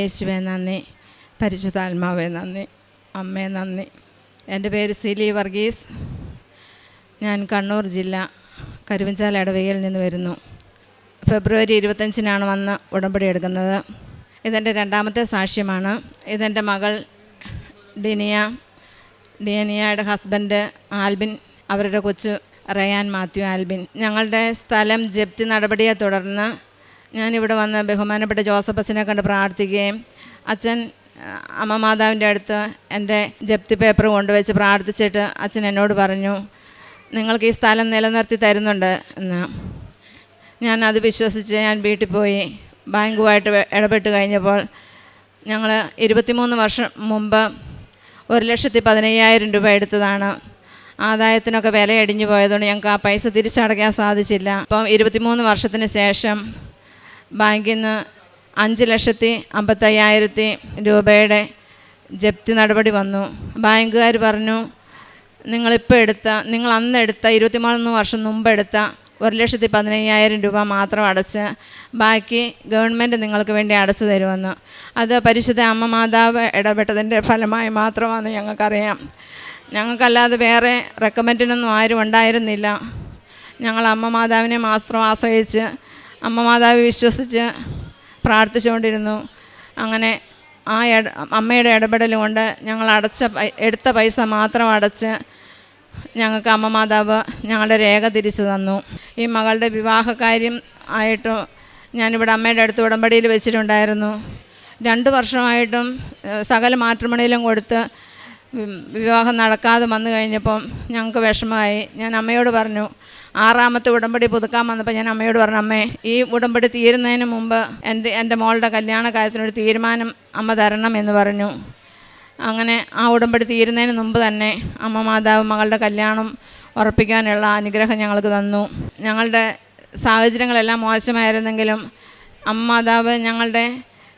യേശുവെ നന്ദി. പരിശുദ്ധാത്മാവെ നന്ദി. അമ്മേ നന്ദി. എന്റെ പേര് സിലി വർഗീസ്. ഞാൻ കണ്ണൂർ ജില്ല കരുവഞ്ചാല ഇടവകയിൽ നിന്ന് വരുന്നു. ഫെബ്രുവരി ഇരുപത്തഞ്ചിനാണ് വന്ന് ഉടമ്പടി എടുക്കുന്നത്. ഇതെന്റെ രണ്ടാമത്തെ സാക്ഷ്യമാണ്. ഇതെന്റെ മകൾ ഡിനിയ. ഡിയനിയയുടെ ഹസ്ബൻഡ് ആൽബിൻ അവരുടെ കൊച്ചു റയാൻ മാത്യു ആൽബിൻ. ഞങ്ങളുടെ സ്ഥലം ജപ്തി നടപടിയെ തുടർന്ന് ഞാനിവിടെ വന്ന് ബഹുമാനപ്പെട്ട ജോസഫസിനെ കണ്ട് പ്രാർത്ഥിക്കുകയും അച്ഛൻ അമ്മ മാതാവിന്റെ അടുത്ത് എന്റെ ജപ്തി പേപ്പർ കൊണ്ടുവച്ച് പ്രാർത്ഥിച്ചിട്ട് അച്ഛൻ എന്നോട് പറഞ്ഞു നിങ്ങൾക്ക് ഈ സ്ഥലം നിലനിർത്തി തരുന്നുണ്ട് എന്ന്. ഞാൻ അത് വിശ്വസിച്ച് ഞാൻ വീട്ടിൽ പോയി ബാങ്കുമായിട്ട് ഇടപെട്ട് കഴിഞ്ഞപ്പോൾ ഞങ്ങൾ ഇരുപത്തിമൂന്ന് വർഷം മുമ്പ് ഒരു ലക്ഷത്തി പതിനയ്യായിരം രൂപ എടുത്തതാണ്. ആദായത്തിനൊക്കെ വില അടിഞ്ഞു പോയതുകൊണ്ട് ഞങ്ങൾക്ക് ആ പൈസ തിരിച്ചടയ്ക്കാൻ സാധിച്ചില്ല. അപ്പം ഇരുപത്തിമൂന്ന് വർഷത്തിന് ശേഷം ബാങ്കിൽ നിന്ന് അഞ്ച് ലക്ഷത്തി അമ്പത്തയ്യായിരത്തി രൂപയുടെ ജപ്തി നടപടി വന്നു. ബാങ്കുകാർ പറഞ്ഞു നിങ്ങളിപ്പോൾ എടുത്ത നിങ്ങൾ അന്ന് എടുത്ത ഇരുപത്തിമൂന്ന് വർഷം മുമ്പ് എടുത്ത ഒരു ലക്ഷത്തി പതിനയ്യായിരം രൂപ മാത്രം അടച്ച് ബാക്കി ഗവൺമെന്റ് നിങ്ങൾക്ക് വേണ്ടി അടച്ചു തരുമെന്ന്. അത് പരിശുദ്ധ അമ്മ മാതാവ് ഇടപെട്ടതിന്റെ ഫലമായി മാത്രമാണ് ഞങ്ങൾക്കറിയാം. ഞങ്ങൾക്കല്ലാതെ വേറെ റെക്കമെൻഡിനൊന്നും ആരും ഉണ്ടായിരുന്നില്ല. ഞങ്ങൾ അമ്മ മാതാവിനെ മാത്രം ആശ്രയിച്ച് അമ്മ മാതാവ് വിശ്വസിച്ച് പ്രാർത്ഥിച്ചുകൊണ്ടിരുന്നു. അങ്ങനെ ആ അമ്മയുടെ ഇടപെടൽ കൊണ്ട് ഞങ്ങൾ അടച്ച എടുത്ത പൈസ മാത്രം അടച്ച് ഞങ്ങൾക്ക് അമ്മ മാതാവ് ഞങ്ങളുടെ രേഖ തിരിച്ചു തന്നു. ഈ മകളുടെ വിവാഹകാര്യം ആയിട്ട് ഞാനിവിടെ അമ്മയുടെ അടുത്ത് ഉടമ്പടിയിൽ വെച്ചിട്ടുണ്ടായിരുന്നു. രണ്ട് വർഷമായിട്ടും സകല മാട്രിമണിയിലും കൊടുത്ത് വിവാഹം നടക്കാതെ വന്നു കഴിഞ്ഞപ്പം ഞങ്ങൾക്ക് വിഷമമായി. ഞാൻ അമ്മയോട് പറഞ്ഞു ആറാമത്തെ ഉടമ്പടി പുതുക്കാൻ വന്നപ്പോൾ ഞാൻ അമ്മയോട് പറഞ്ഞു അമ്മേ ഈ ഉടമ്പടി തീരുന്നതിന് മുമ്പ് എന്റെ എന്റെ മോളുടെ കല്യാണ കാര്യത്തിനൊരു തീരുമാനം അമ്മ തരണം എന്ന് പറഞ്ഞു. അങ്ങനെ ആ ഉടമ്പടി തീരുന്നതിന് മുമ്പ് തന്നെ അമ്മ മാതാവ് മകളുടെ കല്യാണം ഉറപ്പിക്കാനുള്ള അനുഗ്രഹം ഞങ്ങൾക്ക് തന്നു. ഞങ്ങളുടെ സാഹചര്യങ്ങളെല്ലാം മോശമായിരുന്നെങ്കിലും അമ്മ മാതാവ് ഞങ്ങളുടെ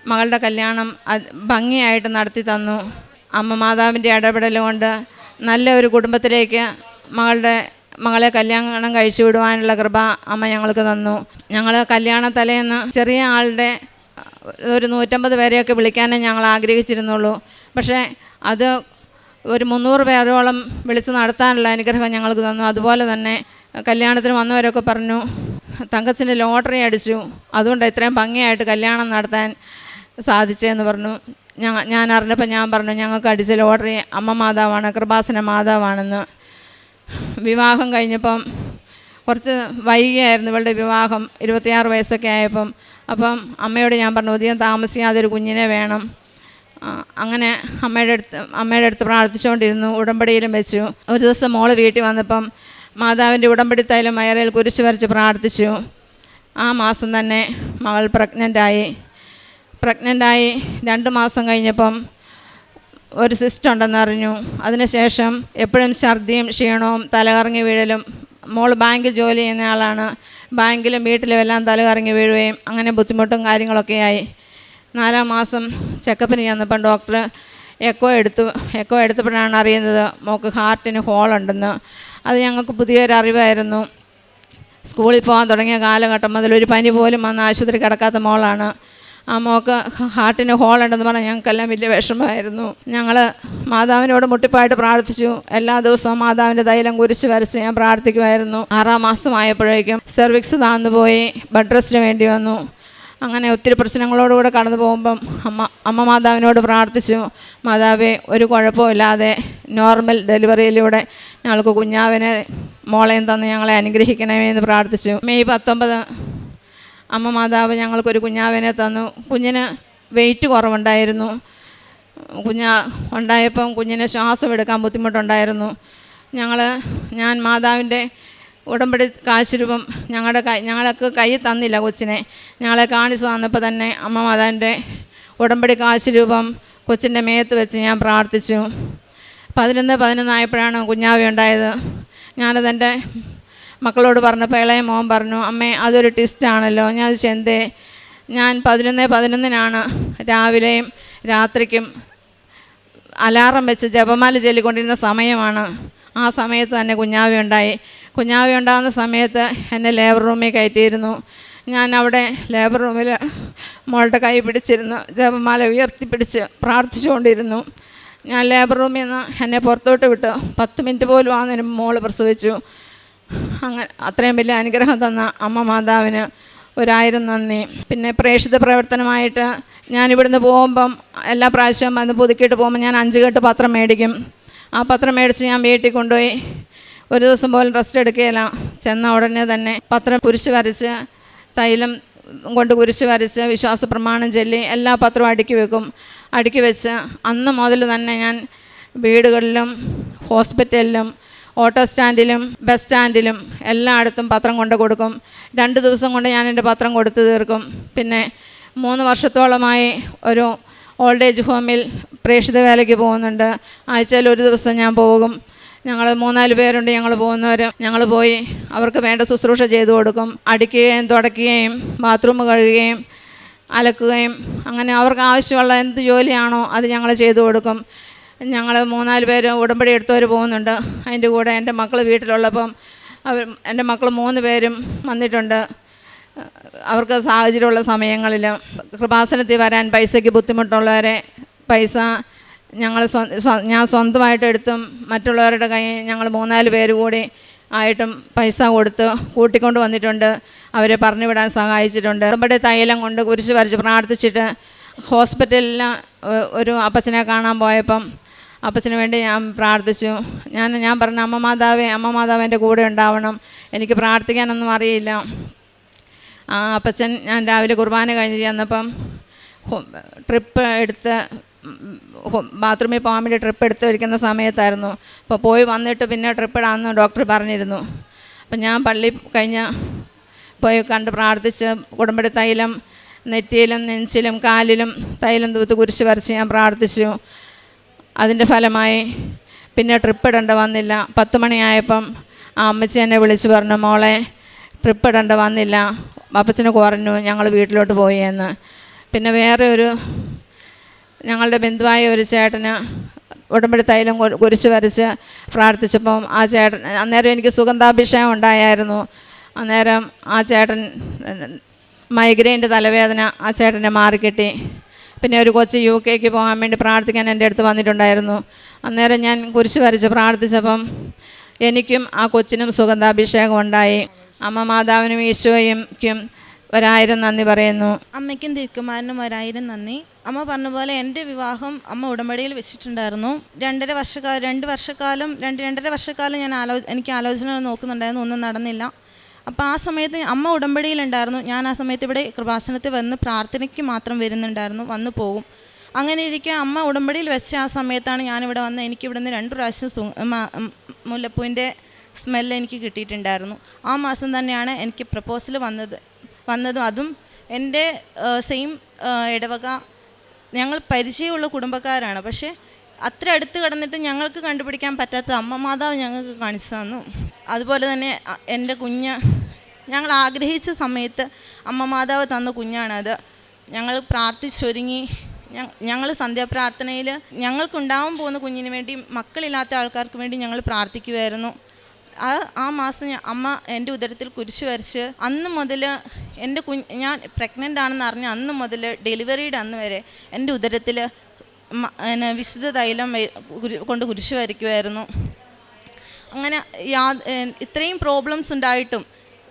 മകളുടെ കല്യാണം ഭംഗിയായിട്ട് നടത്തി തന്നു. അമ്മ മാതാവിന്റെ ഇടപെടൽ കൊണ്ട് നല്ല ഒരു കുടുംബത്തിലേക്ക് മകളുടെ മകളെ കല്യാണം കഴിച്ചു വിടുവാനുള്ള കൃപ അമ്മ ഞങ്ങൾക്ക് തന്നു. ഞങ്ങൾ കല്യാണ തലേന്ന് ചെറിയ ആളുടെ ഒരു നൂറ്റമ്പത് പേരെയൊക്കെ വിളിക്കാനേ ഞങ്ങൾ ആഗ്രഹിച്ചിരുന്നുള്ളൂ. പക്ഷേ അത് ഒരു മുന്നൂറ് പേരോളം വിളിച്ച് നടത്താനുള്ള അനുഗ്രഹം ഞങ്ങൾക്ക് തന്നു. അതുപോലെ തന്നെ കല്യാണത്തിന് വന്നവരൊക്കെ പറഞ്ഞു തങ്കച്ചിന്റെ ലോട്ടറി അടിച്ചു. അതുകൊണ്ട് ഇത്രയും ഭംഗിയായിട്ട് കല്യാണം നടത്താൻ സാധിച്ചതെന്ന് പറഞ്ഞു. ഞാൻ അറിഞ്ഞപ്പോൾ ഞാൻ പറഞ്ഞു ഞങ്ങൾക്ക് അടിച്ച ലോട്ടറി അമ്മ മാതാവാണ് കൃപാസന മാതാവാണെന്ന്. വിവാഹം കഴിഞ്ഞപ്പം കുറച്ച് വൈകിയായിരുന്നു ഇവളുടെ വിവാഹം ഇരുപത്തിയാറ് വയസ്സൊക്കെ ആയപ്പം. അപ്പം അമ്മയോട് ഞാൻ പറഞ്ഞു അധികം താമസിയാതെ ഒരു കുഞ്ഞിനെ വേണം. അങ്ങനെ അമ്മയുടെ അടുത്ത് അമ്മയുടെ അടുത്ത് പ്രാർത്ഥിച്ചുകൊണ്ടിരുന്നു ഉടമ്പടിയിലും വെച്ചു. ഒരു ദിവസം മോൾ വീട്ടിൽ വന്നപ്പം മാതാവിന്റെ ഉടമ്പടി തൈലം വയറിൽ കുരിശ് വരച്ച് പ്രാർത്ഥിച്ചു. ആ മാസം തന്നെ മകൾ പ്രഗ്നന്റായി. പ്രഗ്നന്റായി രണ്ട് മാസം കഴിഞ്ഞപ്പം ഒരു സിസ്റ്റ് ഉണ്ടെന്ന് അറിഞ്ഞു. അതിനുശേഷം എപ്പോഴും ഛർദിയും ക്ഷീണവും തലകറങ്ങി വീഴലും. മോൾ ബാങ്കിൽ ജോലി ചെയ്യുന്ന ആളാണ്. ബാങ്കിലും വീട്ടിലും എല്ലാം തലകറങ്ങി വീഴുകയും അങ്ങനെ ബുദ്ധിമുട്ടും കാര്യങ്ങളൊക്കെയായി നാലാം മാസം ചെക്കപ്പിന് ചെന്നപ്പം ഡോക്ടർ എക്കോ എടുത്തു. എക്കോ എടുത്തപ്പോഴാണ് അറിയുന്നത് മോൾക്ക് ഹാർട്ടിന് ഹോളുണ്ടെന്ന് അത് ഞങ്ങൾക്ക് പുതിയൊരു അറിവായിരുന്നു. സ്കൂളിൽ പോകാൻ തുടങ്ങിയ കാലഘട്ടം മുതൽ ഒരു പനി പോലും വന്ന് ആശുപത്രി കിടക്കാത്ത മോളാണ്. ആ മോക്ക് ഹാർട്ടിന് ഹോളുണ്ടെന്ന് പറഞ്ഞാൽ ഞങ്ങൾക്കെല്ലാം വലിയ വിഷമമായിരുന്നു. ഞങ്ങൾ മാതാവിനോട് മുട്ടിപ്പായിട്ട് പ്രാർത്ഥിച്ചു. എല്ലാ ദിവസവും മാതാവിന്റെ തൈലം കുരിച്ച് വരച്ച് ഞാൻ പ്രാർത്ഥിക്കുമായിരുന്നു. ആറാം മാസമായപ്പോഴേക്കും സെർവിക്സ് താന്നു പോയി ബെഡ് റെസ്റ്റിന് വേണ്ടി വന്നു. അങ്ങനെ ഒത്തിരി പ്രശ്നങ്ങളോടുകൂടെ കടന്നു പോകുമ്പം അമ്മ അമ്മ മാതാവിനോട് പ്രാർത്ഥിച്ചു. മാതാവെ ഒരു കുഴപ്പമില്ലാതെ നോർമൽ ഡെലിവറിയിലൂടെ ഞങ്ങൾക്ക് കുഞ്ഞാവിനെ മോളെയും തന്ന് ഞങ്ങളെ അനുഗ്രഹിക്കണമേ എന്ന് പ്രാർത്ഥിച്ചു. മെയ് പത്തൊമ്പത് അമ്മ മാതാവ് ഞങ്ങൾക്കൊരു കുഞ്ഞാവിനെ തന്നു. കുഞ്ഞിന് വെയിറ്റ് കുറവുണ്ടായിരുന്നു. കുഞ്ഞാ ഉണ്ടായപ്പം കുഞ്ഞിനെ ശ്വാസം എടുക്കാൻ ബുദ്ധിമുട്ടുണ്ടായിരുന്നു. ഞങ്ങൾ ഞാൻ മാതാവിന്റെ ഉടമ്പടി കാശുരൂപം ഞങ്ങളുടെ കൈ ഞങ്ങൾക്ക് കൈ തന്നില്ല കൊച്ചിനെ. ഞങ്ങളെ കാണിച്ചു തന്നപ്പോൾ തന്നെ അമ്മ മാതാവിന്റെ ഉടമ്പടി കാശുരൂപം കൊച്ചിന്റെ മേത്ത് വെച്ച് ഞാൻ പ്രാർത്ഥിച്ചു. പതിനൊന്ന് പതിനൊന്നായപ്പോഴാണ് കുഞ്ഞാവി ഉണ്ടായത്. ഞാനതെന്റെ മക്കളോട് പറഞ്ഞപ്പോൾ ഇളയ മോൻ പറഞ്ഞു അമ്മേ അതൊരു ടിസ്റ്റാണല്ലോ ഞാൻ അത് ചെന്തേ ഞാൻ പതിനൊന്ന് പതിനൊന്നിനാണ് രാവിലെയും രാത്രിക്കും അലാറം വെച്ച് ജപമാല ചൊല്ലിക്കൊണ്ടിരുന്ന സമയമാണ്. ആ സമയത്ത് തന്നെ കുഞ്ഞാവി ഉണ്ടായി. കുഞ്ഞാവി ഉണ്ടാകുന്ന സമയത്ത് എന്നെ ലേബർ റൂമിൽ കയറ്റിയിരുന്നു. ഞാൻ അവിടെ ലേബർ റൂമിൽ മോളുടെ കൈ പിടിച്ചിരുന്നു. ജപമാല ഉയർത്തിപ്പിടിച്ച് പ്രാർത്ഥിച്ചുകൊണ്ടിരുന്നു. ഞാൻ ലേബർ റൂമിൽ നിന്ന് എന്നെ പുറത്തോട്ട് വിട്ടു. പത്ത് മിനിറ്റ് പോലും ആ നേരം മോൾ പ്രസവിച്ചു. അങ്ങനെ അത്രയും വലിയ അനുഗ്രഹം തന്ന അമ്മ മാതാവിന് ഒരായിരം നന്ദി. പിന്നെ പ്രേക്ഷിത പ്രവർത്തനമായിട്ട് ഞാൻ ഇവിടുന്ന് പോകുമ്പം എല്ലാ പ്രാവശ്യവും വന്ന് പുതുക്കിയിട്ട് പോകുമ്പോൾ ഞാൻ അഞ്ച് കെട്ട് പത്രം മേടിക്കും. ആ പത്രം മേടിച്ച് ഞാൻ വീട്ടിൽ കൊണ്ടുപോയി ഒരു ദിവസം പോലും റെസ്റ്റ് എടുക്കുകയില്ല. ചെന്ന ഉടനെ തന്നെ പത്രം കുരിശ് വരച്ച് തൈലം കൊണ്ട് കുരിശ് വരച്ച് വിശ്വാസ പ്രമാണം ചൊല്ലി എല്ലാ പത്രവും അടുക്കി വെക്കും. അടുക്കി വെച്ച് അന്ന് മുതൽ തന്നെ ഞാൻ വീടുകളിലും ഹോസ്പിറ്റലിലും ഓട്ടോ സ്റ്റാൻഡിലും ബസ് സ്റ്റാൻഡിലും എല്ലായിടത്തും പത്രം കൊണ്ട് കൊടുക്കും. രണ്ട് ദിവസം കൊണ്ട് ഞാൻ എന്റെ പത്രം കൊടുത്തു തീർക്കും. പിന്നെ മൂന്ന് വർഷത്തോളമായി ഒരു ഓൾഡ് ഏജ് ഹോമിൽ പ്രേക്ഷിത വേലയ്ക്ക് പോകുന്നുണ്ട്. ആഴ്ചയിൽ ഒരു ദിവസം ഞാൻ പോകും. ഞങ്ങൾ മൂന്നാൽ പേരുണ്ട് ഞങ്ങൾ പോകുന്നവർ ഞങ്ങൾ പോയി അവർക്ക് വേണ്ട ശുശ്രൂഷ ചെയ്തു കൊടുക്കും. അടിക്കുകയും തുടയ്ക്കുകയും ബാത്റൂം കഴുകുകയും അലക്കുകയും അങ്ങനെ അവർക്ക് ആവശ്യമുള്ള എന്ത് ജോലിയാണോ അത് ഞങ്ങൾ ചെയ്തു കൊടുക്കും. ഞങ്ങൾ മൂന്നാൽ പേര് ഉടമ്പടി എടുത്തവർ പോകുന്നുണ്ട്. അതിന്റെ കൂടെ എന്റെ മക്കൾ വീട്ടിലുള്ളപ്പം അവർ എന്റെ മക്കൾ മൂന്ന് പേരും വന്നിട്ടുണ്ട്. അവർക്ക് സാഹചര്യമുള്ള സമയങ്ങളിൽ കൃപാസനത്തിൽ വരാൻ പൈസയ്ക്ക് ബുദ്ധിമുട്ടുള്ളവരെ പൈസ ഞങ്ങൾ ഞാൻ സ്വന്തമായിട്ട് എടുത്തും മറ്റുള്ളവരുടെ കൈ ഞങ്ങൾ മൂന്നാൽ പേര് കൂടി ആയിട്ടും പൈസ കൊടുത്ത് കൂട്ടിക്കൊണ്ട് വന്നിട്ടുണ്ട്. അവരെ പറഞ്ഞു വിടാൻ സഹായിച്ചിട്ടുണ്ട്. ഉടമ്പടി തൈലം കൊണ്ട് കുരിശ് വരച്ച് പ്രാർത്ഥിച്ചിട്ട് ഹോസ്പിറ്റലിൽ ഒരു അപ്പച്ചനെ കാണാൻ പോയപ്പം അപ്പച്ചന് വേണ്ടി ഞാൻ പ്രാർത്ഥിച്ചു. ഞാൻ ഞാൻ പറഞ്ഞു അമ്മ മാതാവേ അമ്മ മാതാവ് എന്റെ കൂടെ ഉണ്ടാവണം. എനിക്ക് പ്രാർത്ഥിക്കാനൊന്നും അറിയില്ല. ആ അപ്പച്ചൻ ഞാൻ രാവിലെ കുർബാന കഴിഞ്ഞ് ചെന്നപ്പം ട്രിപ്പ് എടുത്ത് ബാത്റൂമിൽ പോകാൻ വേണ്ടി ട്രിപ്പ് എടുത്ത് വയ്ക്കുന്ന സമയത്തായിരുന്നു. അപ്പോൾ പോയി വന്നിട്ട് പിന്നെ ട്രിപ്പ് ഇടാമെന്ന് ഡോക്ടർ പറഞ്ഞിരുന്നു. അപ്പം ഞാൻ പള്ളി കഴിഞ്ഞ് പോയി കണ്ട് പ്രാർത്ഥിച്ച് കുടുംബടി തൈലം നെറ്റിയിലും നെഞ്ചിലും കാലിലും തൈലം തൂത്ത് കുരിശ് വരച്ച് ഞാൻ പ്രാർത്ഥിച്ചു. അതിന്റെ ഫലമായി പിന്നെ ട്രിപ്പ് ഇടേണ്ട വന്നില്ല. പത്ത് മണിയായപ്പം ആ അമ്മച്ചി എന്നെ വിളിച്ച് പറഞ്ഞു മോളെ ട്രിപ്പ് ഇടേണ്ട വന്നില്ല. അപ്പച്ചന് കുറഞ്ഞു ഞങ്ങൾ വീട്ടിലോട്ട് പോയി എന്ന്. പിന്നെ വേറെ ഒരു ഞങ്ങളുടെ ബന്ധുവായ ഒരു ചേട്ടന് ഉടമ്പടി തൈലം കുരിച്ച് വരച്ച് പ്രാർത്ഥിച്ചപ്പം ആ ചേട്ടൻ അന്നേരം എനിക്ക് സുഗന്ധാഭിഷേകം ഉണ്ടായായിരുന്നു. അന്നേരം ആ ചേട്ടൻ മൈഗ്രെയിന്റെ തലവേദന ആ ചേട്ടനെ മാറിക്കിട്ടി. പിന്നെ ഒരു കൊച്ച് യു കെക്ക് പോകാൻ വേണ്ടി പ്രാർത്ഥിക്കാൻ എന്റെ അടുത്ത് വന്നിട്ടുണ്ടായിരുന്നു. അന്നേരം ഞാൻ കുരിശ് വരച്ച് പ്രാർത്ഥിച്ചപ്പം എനിക്കും ആ കൊച്ചിനും സുഗന്ധാഭിഷേകം ഉണ്ടായി. അമ്മ മാതാവിനും ഈശോയ്ക്കും ഒരായിരം നന്ദി പറയുന്നു. അമ്മയ്ക്കും തിരുക്കുമാരനും ഒരായിരം നന്ദി. അമ്മ പറഞ്ഞപോലെ എന്റെ വിവാഹം അമ്മ ഉടമ്പടിയിൽ വെച്ചിട്ടുണ്ടായിരുന്നു. രണ്ടര വർഷക്കാലം രണ്ട് വർഷക്കാലം രണ്ട് രണ്ടര വർഷക്കാലം ഞാൻ ആലോ എനിക്ക് ആലോചന നോക്കുന്നുണ്ടായിരുന്നു. ഒന്നും നടന്നില്ല. അപ്പോൾ ആ സമയത്ത് അമ്മ ഉടമ്പടിയിലുണ്ടായിരുന്നു. ഞാൻ ആ സമയത്ത് ഇവിടെ കൃപാസനത്തിൽ വന്ന് പ്രാർത്ഥനയ്ക്ക് മാത്രം വരുന്നുണ്ടായിരുന്നു. വന്ന് പോകും. അങ്ങനെ ഇരിക്കെ അമ്മ ഉടമ്പടിയിൽ വെച്ച ആ സമയത്താണ് ഞാനിവിടെ വന്ന് എനിക്ക് രണ്ടു രണ്ട് പ്രാവശ്യം സു മുല്ലപ്പൂവിന്റെ സ്മെല്ല് എനിക്ക് കിട്ടിയിട്ടുണ്ടായിരുന്നു. ആ മാസം തന്നെയാണ് എനിക്ക് പ്രപ്പോസൽ വന്നത്. വന്നതും. അതും എന്റെ സെയിം ഇടവക. ഞങ്ങൾ പരിചയമുള്ള കുടുംബക്കാരാണ്. പക്ഷേ അത്ര അടുത്ത് കിടന്നിട്ട് ഞങ്ങൾക്ക് കണ്ടുപിടിക്കാൻ പറ്റാത്ത അമ്മ മാതാവ് ഞങ്ങൾക്ക് കാണിച്ചു തന്നു. അതുപോലെ തന്നെ എന്റെ കുഞ്ഞ് ഞങ്ങൾ ആഗ്രഹിച്ച സമയത്ത് അമ്മ മാതാവ് തന്ന കുഞ്ഞാണത്. ഞങ്ങൾ പ്രാർത്ഥിച്ചൊരുങ്ങി. ഞങ്ങൾ സന്ധ്യാപ്രാർത്ഥനയിൽ ഞങ്ങൾക്കുണ്ടാവാൻ പോകുന്ന കുഞ്ഞിന് വേണ്ടി മക്കളില്ലാത്ത ആൾക്കാർക്ക് വേണ്ടി ഞങ്ങൾ പ്രാർത്ഥിക്കുമായിരുന്നു ആ ആ മാസം അമ്മ എന്റെ ഉദരത്തിൽ കുരിശ് വരച്ച് അന്ന് മുതൽ എന്റെ കുഞ്ഞ് ഞാൻ പ്രഗ്നന്റ് ആണെന്ന് അറിഞ്ഞ അന്ന് മുതൽ ഡെലിവറിയുടെ അന്ന് വരെ എന്റെ ഉദരത്തിൽ വിശുദ്ധ തൈലം കൊണ്ട് കുരിശ് വരയ്ക്കുമായിരുന്നു അങ്ങനെ യാ ഇത്രയും പ്രോബ്ലംസ് ഉണ്ടായിട്ടും.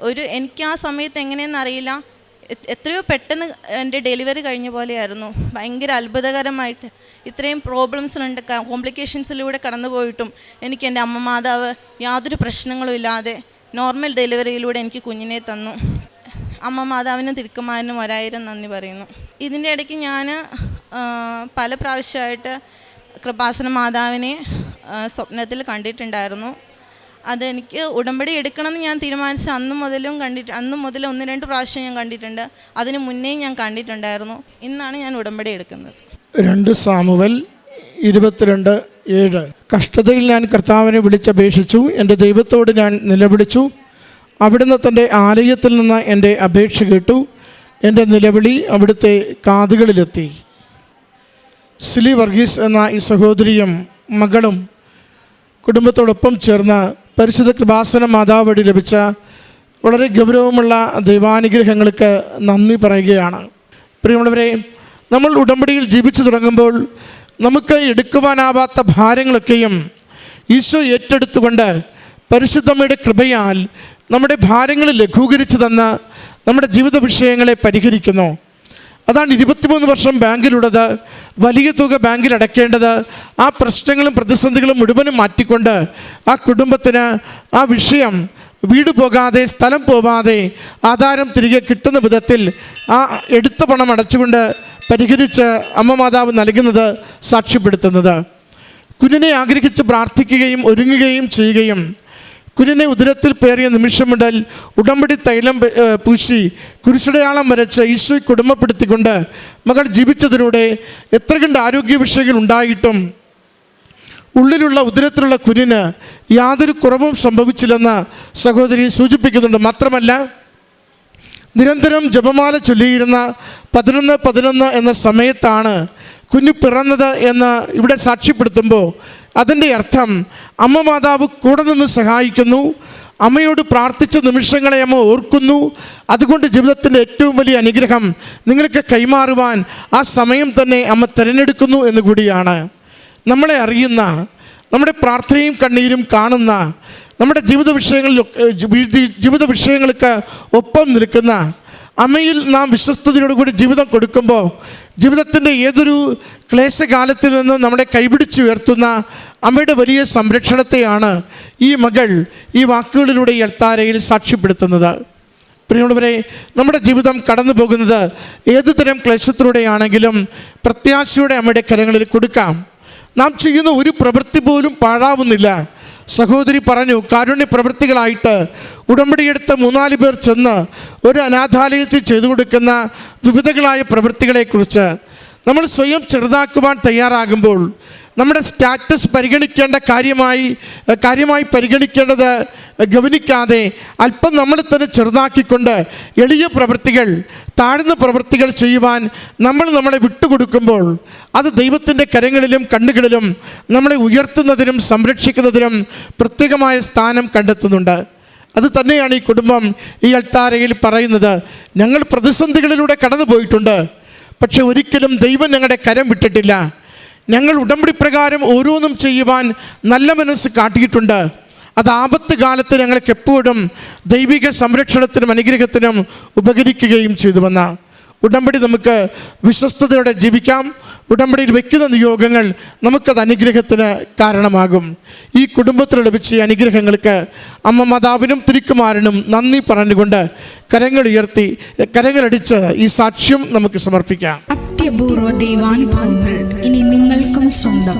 ഒരു എനിക്ക് ആ സമയത്ത് എങ്ങനെയെന്ന് അറിയില്ല. എത്രയോ പെട്ടെന്ന് എന്റെ ഡെലിവറി കഴിഞ്ഞ പോലെയായിരുന്നു. ഭയങ്കര അത്ഭുതകരമായിട്ട്. ഇത്രയും പ്രോബ്ലംസിലുണ്ട് കോംപ്ലിക്കേഷൻസിലൂടെ കടന്നു പോയിട്ടും എനിക്ക് എന്റെ അമ്മ മാതാവ് യാതൊരു പ്രശ്നങ്ങളും ഇല്ലാതെ നോർമൽ ഡെലിവറിയിലൂടെ എനിക്ക് കുഞ്ഞിനെ തന്നു. അമ്മ മാതാവിനും തിരുക്കുമാരനും ഒരായിരം നന്ദി പറയുന്നു. ഇതിന്റെ ഇടയ്ക്ക് ഞാൻ പല പ്രാവശ്യമായിട്ട് കൃപാസന മാതാവിനെ സ്വപ്നത്തിൽ കണ്ടിട്ടുണ്ടായിരുന്നു. അതെനിക്ക് ഉടമ്പടി എടുക്കണമെന്ന് ഞാൻ തീരുമാനിച്ച അന്ന് മുതലും കണ്ടിട്ട് അന്ന് മുതൽ ഒന്ന് രണ്ട് പ്രാവശ്യം ഞാൻ കണ്ടിട്ടുണ്ട്. അതിന് മുന്നേ ഞാൻ കണ്ടിട്ടുണ്ടായിരുന്നു. ഇന്നാണ് ഞാൻ ഉടമ്പടി എടുക്കുന്നത്. രണ്ട് സാമുവൽ ഇരുപത്തിരണ്ട് ഏഴ്. കഷ്ടതയിൽ ഞാൻ കർത്താവിനെ വിളിച്ചപേക്ഷിച്ചു. എന്റെ ദൈവത്തോട് ഞാൻ നിലവിളിച്ചു. അവിടുന്ന് തന്റെ ആലയത്തിൽ നിന്ന് എന്റെ അപേക്ഷ കേട്ടു. എന്റെ നിലവിളി അവിടുത്തെ കാതുകളിലെത്തി. സിലി വർഗീസ് എന്ന ഈ സഹോദരിയും മകളും കുടുംബത്തോടൊപ്പം ചേർന്ന് പരിശുദ്ധ കൃപാസന മാതാവ് വഴി ലഭിച്ച വളരെ ഗൗരവമുള്ള ദൈവാനുഗ്രഹങ്ങൾക്ക് നന്ദി പറയുകയാണ്. പ്രിയമുള്ളവരെ നമ്മൾ ഉടമ്പടിയിൽ ജീവിച്ചു തുടങ്ങുമ്പോൾ നമുക്ക് എടുക്കുവാനാവാത്ത ഭാരങ്ങളൊക്കെയും ഈശോ ഏറ്റെടുത്തുകൊണ്ട് പരിശുദ്ധമ്മയുടെ കൃപയാൽ നമ്മുടെ ഭാരങ്ങൾ ലഘൂകരിച്ചു തന്ന് നമ്മുടെ ജീവിത വിഷയങ്ങളെ പരിഹരിക്കുന്നു. അതാണ് ഇരുപത്തിമൂന്ന് വർഷം ബാങ്കിലുള്ളത്. വലിയ തുക ബാങ്കിൽ അടയ്ക്കേണ്ടത്. ആ പ്രശ്നങ്ങളും പ്രതിസന്ധികളും മുഴുവനും മാറ്റിക്കൊണ്ട് ആ കുടുംബത്തിന് ആ വിഷയം വീട് പോകാതെ സ്ഥലം പോവാതെ ആധാരം തിരികെ കിട്ടുന്ന വിധത്തിൽ ആ എടുത്ത പണം അടച്ചുകൊണ്ട് പരിഹരിച്ച് അമ്മ മാതാവ് നൽകുന്നത് സാക്ഷ്യപ്പെടുത്തുന്നത്. കുഞ്ഞിനെ ആഗ്രഹിച്ച് പ്രാർത്ഥിക്കുകയും ഒരുങ്ങുകയും ചെയ്യുകയും കുഞ്ഞിനെ ഉദരത്തിൽ പേറിയ നിമിഷം മുതൽ ഉടമ്പടി തൈലം പൂശി കുരിശടയാളം വരച്ച് ഈശോയെ കുടുംബപ്പെടുത്തിക്കൊണ്ട് മകൾ ജീവിച്ചതിലൂടെ എത്ര കണ്ട് ആരോഗ്യ വിഷയങ്ങൾ ഉണ്ടായിട്ടും ഉള്ളിലുള്ള ഉദരത്തിലുള്ള കുരിന് യാതൊരു കുറവും സംഭവിച്ചില്ലെന്ന് സഹോദരി സൂചിപ്പിക്കുന്നുണ്ട്. മാത്രമല്ല നിരന്തരം ജപമാല ചൊല്ലിയിരുന്ന പതിനൊന്ന് പതിനൊന്ന് എന്ന സമയത്താണ് കുഞ്ഞു പിറന്നത് എന്ന് ഇവിടെ സാക്ഷ്യപ്പെടുത്തുമ്പോൾ അതിന്റെ അർത്ഥം അമ്മ മാതാവ് കൂടെ നിന്ന് സഹായിക്കുന്നു അമ്മയോട് പ്രാർത്ഥിച്ച നിമിഷങ്ങളെ അമ്മ ഓർക്കുന്നു. അതുകൊണ്ട് ജീവിതത്തിന്റെ ഏറ്റവും വലിയ അനുഗ്രഹം നിങ്ങൾക്ക് കൈമാറുവാൻ ആ സമയം തന്നെ അമ്മ തിരഞ്ഞെടുക്കുന്നു എന്ന് കൂടിയാണ്. നമ്മളെ അറിയുന്ന നമ്മുടെ പ്രാർത്ഥനയും കണ്ണീരും കാണുന്ന നമ്മുടെ ജീവിത വിഷയങ്ങളിൽ ജീവിത വിഷയങ്ങൾക്ക് ഒപ്പം നിൽക്കുന്ന അമ്മയിൽ നാം വിശ്വസ്തയോടുകൂടി ജീവിതം കൊടുക്കുമ്പോൾ ജീവിതത്തിന്റെ ഏതൊരു ക്ലേശകാലത്തിൽ നിന്നും നമ്മളെ കൈപിടിച്ചുയർത്തുന്ന അമ്മയുടെ വലിയ സംരക്ഷണത്തെയാണ് ഈ മകൾ ഈ വാക്കുകളിലൂടെ ഈ എൽത്താരയിൽ സാക്ഷ്യപ്പെടുത്തുന്നത്. പ്രിയമുള്ളവരെ നമ്മുടെ ജീവിതം കടന്നു പോകുന്നത് ഏതു തരം ക്ലേശത്തിലൂടെയാണെങ്കിലും പ്രത്യാശയുടെ അമ്മയുടെ കരങ്ങളിൽ കൊടുക്കാം. നാം ചെയ്യുന്ന ഒരു പ്രവൃത്തി പോലും പാഴാവുന്നില്ല. സഹോദരി പറഞ്ഞു കാരുണ്യ പ്രവൃത്തികളായിട്ട് ഉടമ്പടിയെടുത്ത് മൂന്നാൽ പേർ ചെന്ന് ഒരു അനാഥാലയത്തിൽ ചെയ്തു കൊടുക്കുന്ന വിവിധങ്ങളായ പ്രവൃത്തികളെക്കുറിച്ച് നമ്മൾ സ്വയം ചെറുതാക്കുവാൻ തയ്യാറാകുമ്പോൾ നമ്മുടെ സ്റ്റാറ്റസ് പരിഗണിക്കേണ്ട കാര്യമായി കാര്യമായി പരിഗണിക്കേണ്ടത് ഗവനിക്കാതെ അല്പം നമ്മൾ തന്നെ ചെറുതാക്കിക്കൊണ്ട് എളിയ പ്രവൃത്തികൾ താഴ്ന്ന പ്രവൃത്തികൾ ചെയ്യുവാൻ നമ്മൾ നമ്മളെ വിട്ടുകൊടുക്കുമ്പോൾ അത് ദൈവത്തിന്റെ കരങ്ങളിലും കണ്ണുകളിലും നമ്മളെ ഉയർത്തുന്നതിനും സംരക്ഷിക്കുന്നതിനും പ്രത്യേകമായ സ്ഥാനം കണ്ടെത്തുന്നുണ്ട്. അത് തന്നെയാണ് ഈ കുടുംബം ഈ അൾത്താരയിൽ പറയുന്നത്. ഞങ്ങൾ പ്രതിസന്ധികളിലൂടെ കടന്നു പോയിട്ടുണ്ട്. പക്ഷെ ഒരിക്കലും ദൈവം ഞങ്ങളുടെ കരം വിട്ടിട്ടില്ല. ഞങ്ങൾ ഉടമ്പടി പ്രകാരം ഓരോന്നും ചെയ്യുവാൻ നല്ല മനസ്സ് കാട്ടിയിട്ടുണ്ട്. അത് ആപത്ത് കാലത്ത് ഞങ്ങൾക്ക് എപ്പോഴും ദൈവിക സംരക്ഷണത്തിനും അനുഗ്രഹത്തിനും ഉപകരിക്കുകയും ചെയ്തുവെന്ന ഉടമ്പടി നമുക്ക് വിശ്വസ്തയോടെ ജീവിക്കാം. ഉടമ്പടിയിൽ വെക്കുന്ന നിയോഗങ്ങൾ നമുക്കത് അനുഗ്രഹത്തിന് കാരണമാകും. ഈ കുടുംബത്തിൽ ലഭിച്ച അനുഗ്രഹങ്ങൾക്ക് അമ്മ മാതാവിനും തിരുക്കുമാരനും നന്ദി പറഞ്ഞുകൊണ്ട് കരങ്ങൾ ഉയർത്തി കരങ്ങളടിച്ച് ഈ സാക്ഷ്യം നമുക്ക് സമർപ്പിക്കാം. അത്യപൂർവ ദൈവാനുഭവങ്ങൾ ഇനി നിങ്ങൾക്കും സ്വന്തം.